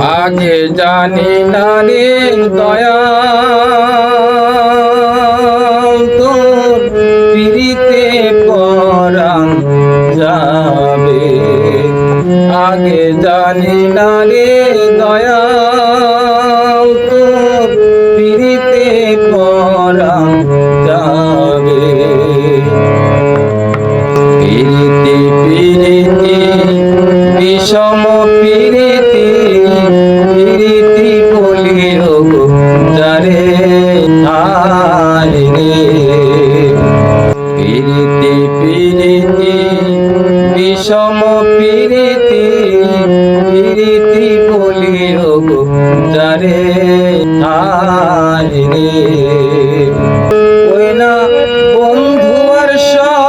আগে জানি না রে দয়া। তোর পিড়িতে পরাম যাবে। আগে জানি না রে দয়া। তোর পিড়িতে পরাম যাবে। পিরিতি পিরিতি বিষম হায় পিরিতি পিরিতি বিষম পিরিতি পিরিতি বলিও যারে রে। ওই না বন্ধু আর সনে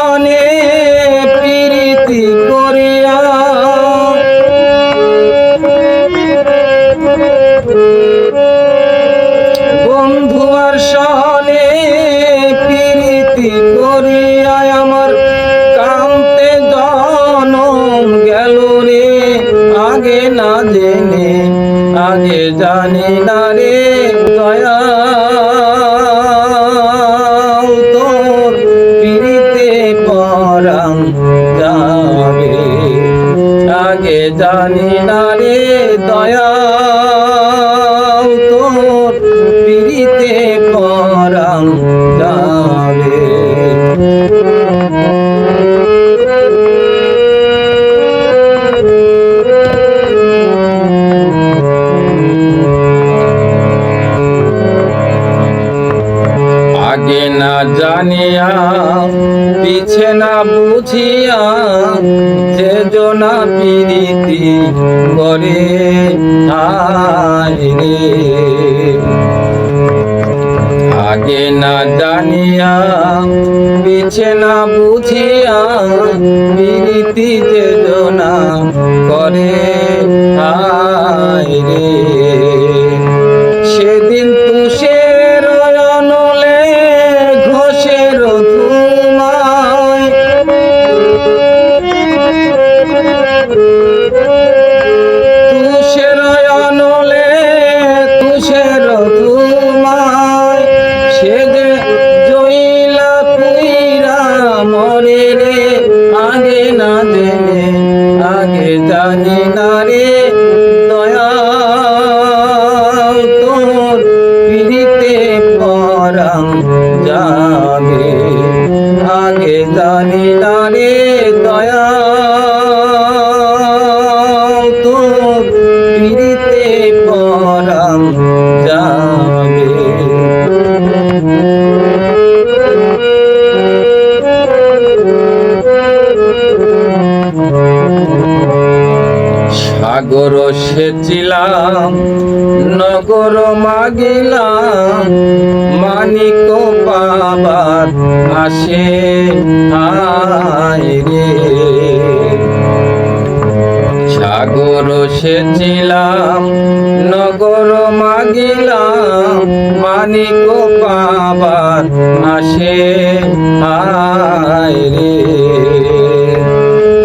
জানি না রে দয়া তোর পিড়িতে পরাম যাবে। আগে না জানিয়া পিছে না বুঝিয়া জনা পিরিতি করে রে আগে না জানিয়া পিছে না বুঝিয়া পিরিতি যে জনা করে। মাগিলাম, নগর মাগিলাম, মানিক পাবার আসে রে। সাগর সেছিলাম, নগর মাগিলাম, মানিক পাবার আসে রে।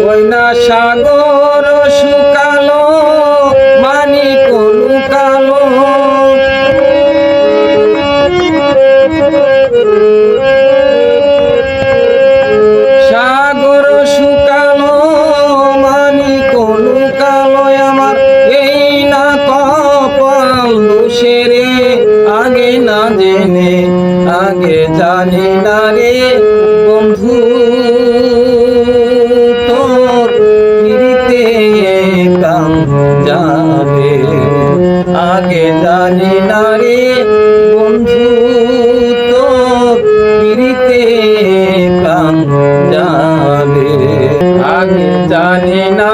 ওই না সাগর শুক সাগর শুকালো মানি কোনো কালোয় আমার। এই না কপাল সেরে আগে না জেনে, আগে জানি না রে বন্ধু, তোর কাম যাবে। আগে জানি না রে বন্ধু জানি না